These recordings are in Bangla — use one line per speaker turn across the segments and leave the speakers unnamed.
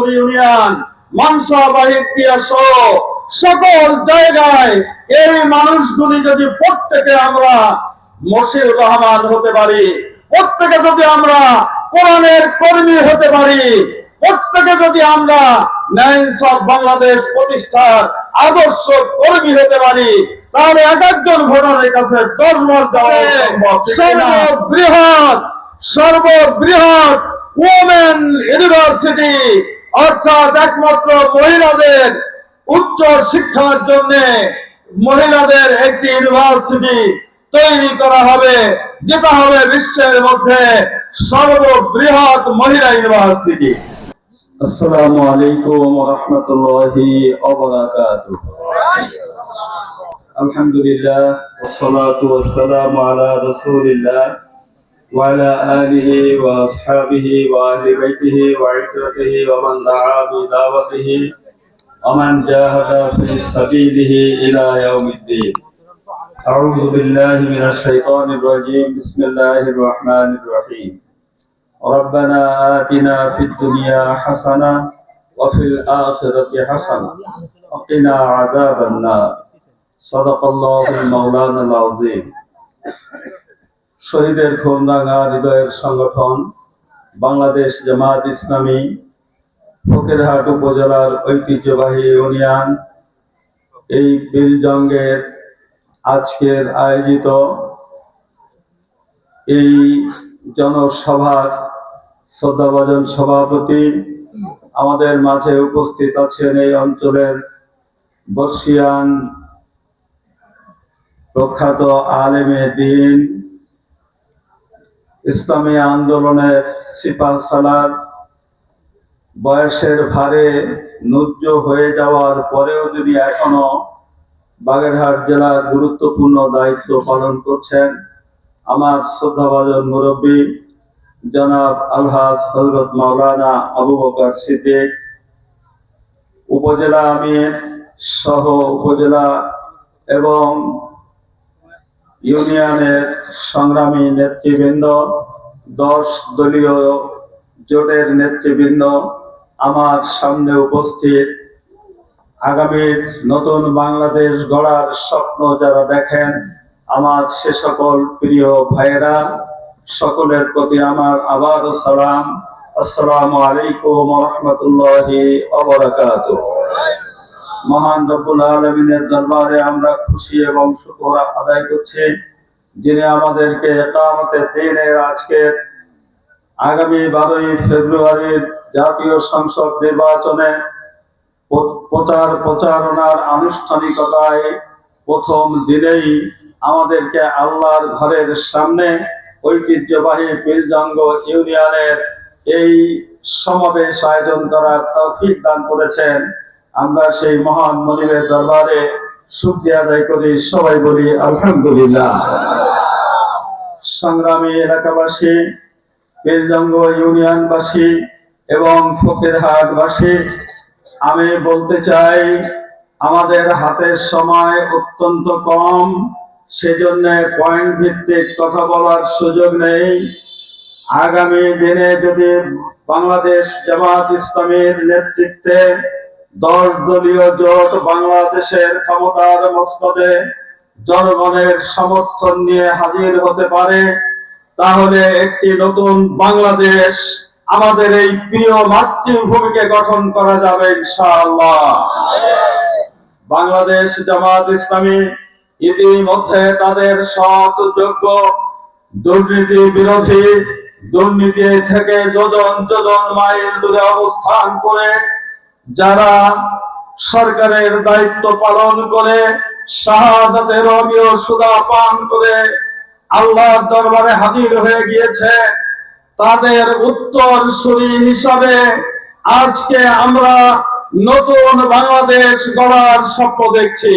মোহাম্মদপুর ইউনিয়ন সহ সকল জায়গায় এই মানুষগুলি যদি প্রত্যেকে আমরা রহমান হতে পারি, প্রত্যেকে যদি আমরা কোরআনের কর্মী হতে পারি, প্রত্যেকে যদি আমরা বাংলাদেশ প্রতিষ্ঠার আদর্শ কর্মী হতে পারি, তাহলে এক একজন ভোটারের কাছে দশ বার সর্ববৃহৎ সর্ববৃহৎ ওমেন ইউনিভার্সিটি অর্থাৎ একমাত্র মহিলাদের উচ্চ শিক্ষার জন্য মহিলাদের একটি ইউনিভার্সিটি তৈরি করা হবে, যেটা হবে বিশ্বের মধ্যে সর্ববৃহৎ মহিলা ইউনিভার্সিটি। আসসালামু আলাইকুম রহমতুল্লাহি আলহামদুলিল্লাহ ওয়া সালাতু আলা রাসূলিল্লাহ। وعلى آله وأصحابه وأهل بيته وعترته ومن دعا بدعوته ومن جاهد في سبيله إلى يوم الدين. أعوذ بالله من الشيطان الرجيم. بسم الله الرحمن الرحيم. ربنا آتنا في الدنيا حسنة وفي الآخرة حسنة وقنا عذاب النار. صدق الله المولانا العظيم. শহীদের খুনরাঙা হৃদয়ের সংগঠন, বাংলাদেশ জামাত ইসলামী, ফকিরহাট উপজেলার ঐতিহ্যবাহী ইউনিয়ন। এই বিলজঙ্গের আজকের আয়োজিত এই জনসভার শ্রদ্ধাভাজন সভাপতি আমাদের মাঝে উপস্থিত আছেন এই অঞ্চলের বর্ষিয়ান প্রখ্যাত আলেমে দিন। ইসলামী আন্দোলনের সিপা সালার বয়সের ভারে নুজ্জ হয়ে যাওয়ার পরেও যদি এখনও বাগেরহাট জেলার গুরুত্বপূর্ণ দায়িত্ব পালন করছেন, আমার শ্রদ্ধাভাজন মুরব্বী জনাব আলহাজ হজরত মাওলানা আবু বকর সিদ্দিক, উপজেলা আমির সহ উপজেলা এবং ইউনিয়নের সংগ্রামী নেতৃবৃন্দ, দশ দলীয় জোটের নেতৃবৃন্দ আমার সামনে উপস্থিত। আগামীর নতুন বাংলাদেশ গড়ার স্বপ্ন যারা দেখেন, আমার সে সকল প্রিয় ভাইয়েরা, সকলের প্রতি আমার আবার সালাম। আসসালামু আলাইকুম রহমতুল্লাহি অবরাকাত মহান রব্বুল আলমিনের দরবারে আমরা খুশি এবং শুকর আদায় করছি, যিনি আমাদেরকে একামতের দিনের আজকের আগামী বারোই ফেব্রুয়ারির জাতীয় সংসদ নির্বাচনে প্রচার প্রচারণার আনুষ্ঠানিকতায় প্রথম দিনেই আমাদেরকে আল্লাহর ঘরের সামনে ঐতিহ্যবাহী পীরজঙ্গ ইউনিয়নের এই সমাবেশ আয়োজন করার তৌফিক দান করেছেন। আমরা সেই মহান মনিবের দরবারে শুক্রিয়া আদায় করি, সবাই বলি আলহামদুলিল্লাহ। সংগ্রামী এলাকাবাসী বেলজঙ্গ ইউনিয়নবাসী এবং ফকিরহাটবাসী আমি বলতে চাই, আমাদের হাতের সময় অত্যন্ত কম, সেজন্য পয়েন্ট ভিত্তিক কথা বলার সুযোগ নেই। আগামী দিনে যদি বাংলাদেশ জামাত ইসলামের নেতৃত্বে দশ দলীয় জোট বাংলাদেশের ক্ষমতার মস্তদে জনগণের সমর্থন নিয়ে হাজির হতে পারে, তাহলে একটি নতুন বাংলাদেশ আমাদের এই প্রিয় মাতৃভূমিকে গঠন করা যাবে ইনশাআল্লাহ। বাংলাদেশ জামাত ইসলামী ইতিমধ্যে তাদের সৎ, যোগ্য, দুর্নীতি বিরোধী, দুর্নীতি থেকে যোজন যোজন মাইল দূরে অবস্থান করে যারা সরকারের দায়িত্ব পালন করে, শাহাদাতের অমীয় সুদা পান করে আল্লাহর দরবারে হাজির হয়ে গিয়েছে, তাদের উত্তর সুরি হিসাবে আজকে আমরা নতুন বাংলাদেশ গড়ার স্বপ্ন দেখছি।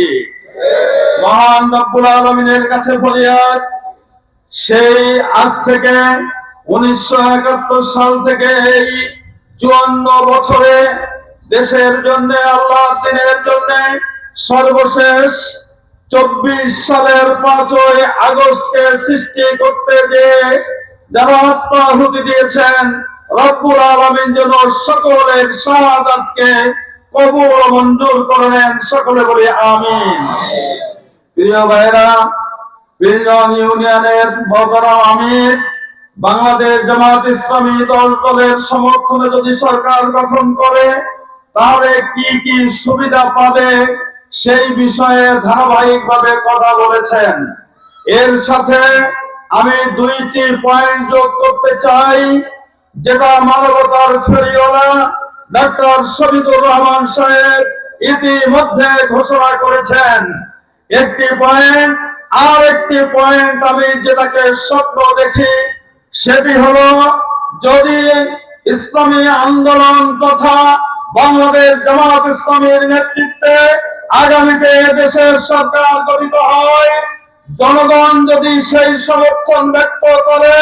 মহান রব্বুল আলমিনের কাছে ফরিয়াদ, সেই আজ থেকে উনিশশো একাত্তর সাল থেকে এই চুয়ান্ন বছরে দেশের জন্য আল্লাহ দিনের জন্য সর্বশেষ চব্বিশ সালের পাঁচই আগস্টকে সৃষ্টি করতে যে যারা আত্মাহুতি দিয়েছেন রব্বুল আলামিন যেন সকলের কবুল মঞ্জুর করে নেন সকলে বলি আমিন। প্রিয় ভাইরা ইউনিয়নের বাংলাদেশ জামাত ইসলামী দল দলের সমর্থনে যদি সরকার গঠন করে তাহলে কি কি সুবিধা পাবে? সেই বিষয়ে ধারাবাহিকভাবে কথা বলেছেন। এর সাথে আমি দুইটি পয়েন্ট যোগ করতে চাই, যেটা মানবতার ফেরিওয়ালা ডক্টর শহীদুর রহমান সাহেব ইতিমধ্যে ঘোষণা করেছেন। একটি পয়েন্ট আর একটি পয়েন্ট আমি যেটাকে স্বপ্ন দেখি, সেটি হলো যদি ইসলামী আন্দোলন তথা বাংলাদেশ জামাত ইসলামের নেতৃত্বে আগামীতে দেশের সরকার গঠিত হয়। জনগণ যদি সেই সমর্থন ব্যক্ত করে,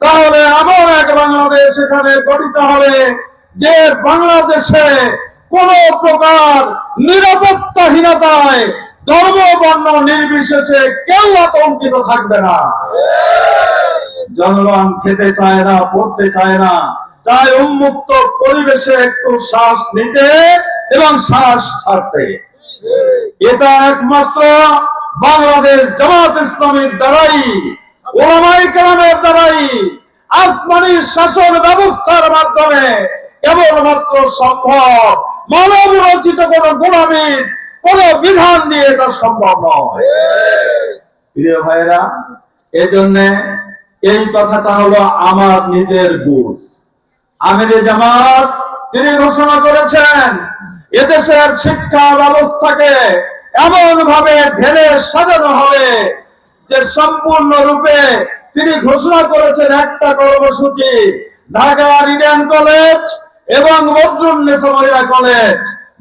তাহলে এমন এক বাংলাদেশ এখানে গঠিত হবে যে বাংলাদেশে কোন প্রকার নিরাপত্তাহীনতায়, ধর্ম বর্ণ নির্বিশেষে কেউ আতঙ্কিত থাকবে না। জনগণ খেতে চায় না, পড়তে চায় না চায় উন্মুক্ত পরিবেশে একটু শ্বাস নিতে এবং শ্বাস ছাড়তে। এটা একমাত্র বাংলাদেশ জামাত ইসলামের দ্বারাই ওলামাই কালামের দ্বারাই আসমানি শাসন ব্যবস্থার মাধ্যমে কেবলমাত্র সম্ভব। মানব রচিত কোন গোলামীর কোন বিধান দিয়ে এটা সম্ভব নয়। প্রিয় ভাইরা এজন্য এই কথাটা হলো আমার নিজের বুঝ। আমির জামাত, তিনি ঘোষণা করেছেন, এদেশের শিক্ষা ব্যবস্থাকে এমন ভাবে ঢেলে সাজানো হবে যে সম্পূর্ণ রূপে তিনি ঘোষণা করেছেন একটা কর্মসূচি, ঢাকা ইন্ডিয়ান কলেজ এবং বদরুন্নেসা মহিলা কলেজ।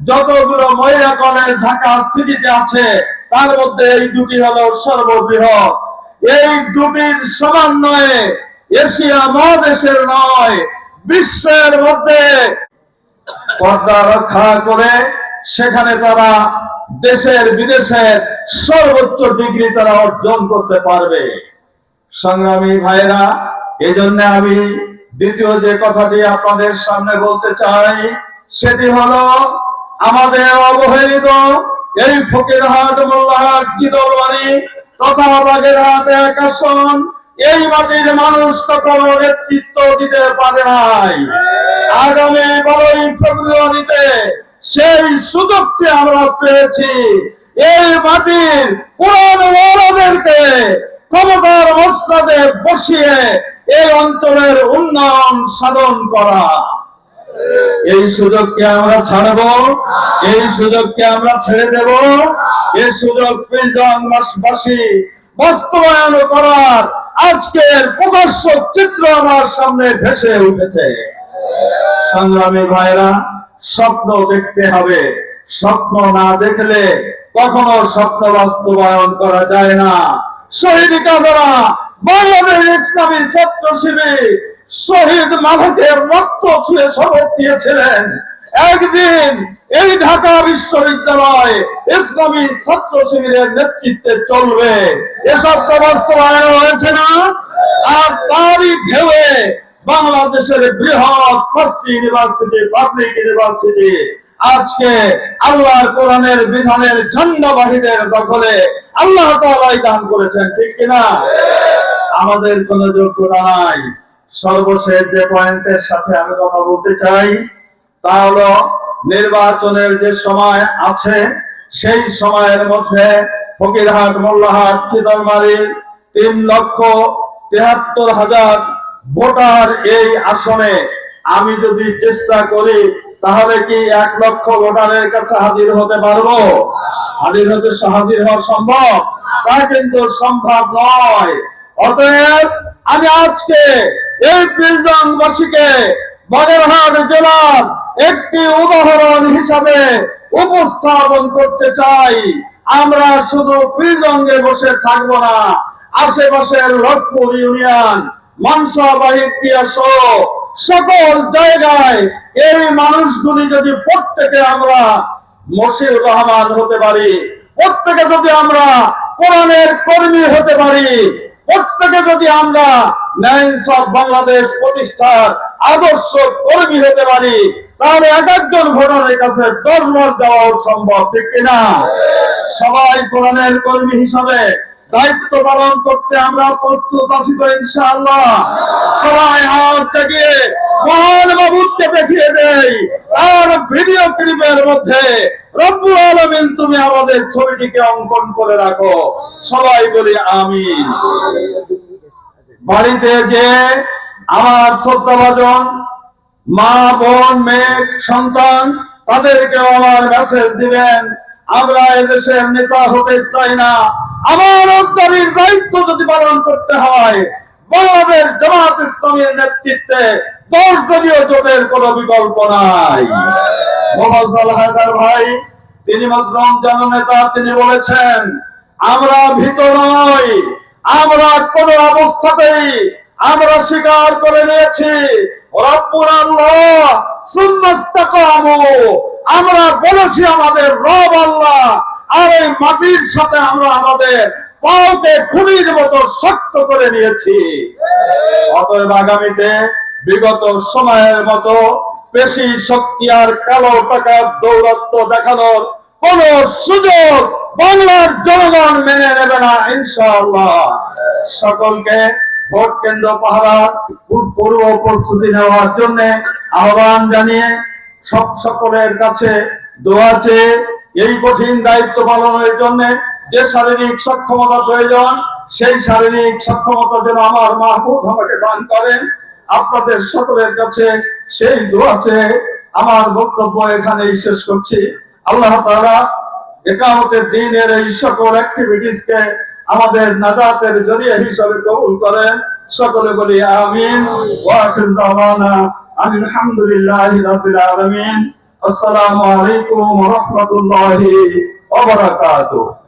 যতগুলো মহিলা কলেজ ঢাকা সিটিতে আছে, তার মধ্যে এই দুটি হলো সর্ববৃহৎ। এই দুটির সমন্বয়ে এশিয়া মহাদেশের নয় বিশ্বের মধ্যে পর্দা রক্ষা করে সেখানে তারা দেশের বিদেশের সর্বোচ্চ ডিগ্রি তারা অর্জন করতে পারবে। সংগ্রামী ভাইরা এই জন্য আমি দ্বিতীয় যে কথাটি আপনাদের সামনে বলতে চাই, সেটি হলো, আমাদের অবহেলিত এই ফকিরহাট মোল্লাহাট জিদলবাড়ি তথা বাগেরহাট এক আসন এই মাটির মানুষ কখনো নেতৃত্ব দিতে পারে নাই। আগামী বারোই ফেব্রুয়ারিতে সেই সুযোগটি আমরা পেয়েছি। এই মাটির কোরআন ওয়ালাদেরকে ক্ষমতার মস্তদে বসিয়ে এই অঞ্চলের উন্নয়ন সাধন করা। এই সুযোগকে আমরা ছাড়ব, এই সুযোগকে আমরা ছেড়ে দেব। এই সুযোগ বাসী বাস্তবায়ন করার আজকের প্রকাশ্য চিত্র আমার সামনে ভেসে উঠেছে। সংগ্রামী ভাইরা, স্বপ্ন দেখতে হবে। স্বপ্ন না দেখলে কখনো স্বপ্ন বাস্তবায়ন করা যায় না। শহীদ কাদরা, বাংলাদেশ ইসলামী ছাত্র শিবির শহীদ মালিকের রক্ত ছুঁয়ে শপথ দিয়েছিলেন। একদিন এই ঢাকা বিশ্ববিদ্যালয় ইসলামী ছাত্র শিবিরের নেতৃত্বে চলবে। এসব তো বাস্তবায়ন হয়েছে না। আর তারই ঢেউয়ে বাংলাদেশের বৃহৎ পাঁচটি ইউনিভার্সিটি, পাবলিক ইউনিভার্সিটি আজকে আল্লাহর কোরআনের বিধানের ঝন্ডাবাহীদের দখলে আল্লাহ তাআলাই দান করেছেন, ঠিক কিনা? আমাদের কোনো যোগ্যতা নাই। সর্বশেষ যে পয়েন্টের সাথে আমি কথা বলতে চাই তা হলো নির্বাচনের যে সময় আছে, সেই সময়ের মধ্যে ফকিরহাট, মোল্লাহাট চিতলমারির তিন লক্ষ তেহাত্তর হাজার ভোটার এই আসনে। আমি যদি চেষ্টা করি, তাহলে কি এক লক্ষ ভোটারের কাছে হাজির হতে পারব? হাজির হতে হাজির হওয়া সম্ভব? তা কিন্তু সম্ভব নয়। অতএব আমি আজকে এই প্রিজনবাসীকে বাগেরহাট জেলার একটি উদাহরণ হিসাবে উপস্থাপন করতে চাই। আমরা শুধু প্রিজঙ্গে বসে থাকব না, আশেপাশের লক্ষ্মপুর ইউনিয়ন মানসা বাহিতিয়া সহ সকল জায়গায় এই মানুষগুলি যদি প্রত্যেকে আমরা মশিউর রহমান হতে পারি, প্রত্যেকে যদি আমরা কোরআনের কর্মী হতে পারি, প্রত্যেকে যদি আমরা ন্যায় বাংলাদেশ প্রতিষ্ঠার আদর্শ কর্মী হতে পারি তাহলে এক একজন ভোটারের কাছে দশ বার যাওয়া সম্ভব, ঠিক কিনা? সবাই কোরআনের কর্মী হিসাবে দায়িত্ব পালন করতে আমরা প্রস্তুত আছি তো ইনশাআল্লাহ। সবাই হাত জাগিয়ে মহান বাবুকে দেখিয়ে দেই, আর ভিডিও ক্লিপের মধ্যে রব্বুল আলমিন তুমি আমাদের ছবিটিকে অঙ্কন করে রাখো। সবাই বলি আমি বাড়িতে যে আমার শ্রদ্ধাভাজন মা, বোন, মেয়ে, সন্তান তাদেরকেও আমার মেসেজ দিবেন। আমরা এদেশের নেতা হতে চাই না। আমার অন্তরীর দায়িত্ব যদি পালন করতে হয়, বাংলাদেশ জামাত ইসলামের নেতৃত্বে দশ দলীয় জোটের কোনো বিকল্প নাই। হায়দার ভাই, তিনি মজলুম জননেতা, তিনি বলেছেন, আমরা ভীত নই। আমরা কোন অবস্থাতেই আমরা স্বীকার করে নিয়েছি আমরা বলেছি আমাদের রব আল্লাহ, আর এই মাটির সাথে আমরা আমাদের পাওকে খুনির মতো শক্ত করে নিয়েছি। অতএব আগামীতে বিগত সময়ের মতো পেশি শক্তি আর কালো টাকার দৌরত্ব দেখানোর কোন সুযোগ বাংলার জনগণ মেনে নেবে না, ইনশাআল্লাহ। সকলকে ভোট কেন্দ্র পাহারা পূর্ব প্রস্তুতি নেওয়ার জন্য আহ্বান জানিয়ে সব সকলের কাছে দোয়া চেয়ে এই কঠিন দায়িত্ব পালনের জন্য যে শারীরিক সক্ষমতা প্রয়োজন, সেই শারীরিক সক্ষমতা যেন আমার মাহবুব আমাকে দান করেন। আপনাদের সকলের কাছে সেই দোয়া চেয়ে আমার বক্তব্য এখানেই শেষ করছি। আল্লাহ তাআলা একামতের দিনের এই সকল অ্যাক্টিভিটিস কে আমাদের নাজাতের জরিয়া হিসাবে কবুল করেন। সকলে বলি আমিন। ওয়া আখির দাওয়ানা আলহামদুলিল্লাহি রাব্বিল আলামিন। আসসালামু আলাইকুম ওয়া রাহমাতুল্লাহি ওয়া বারাকাতুহু।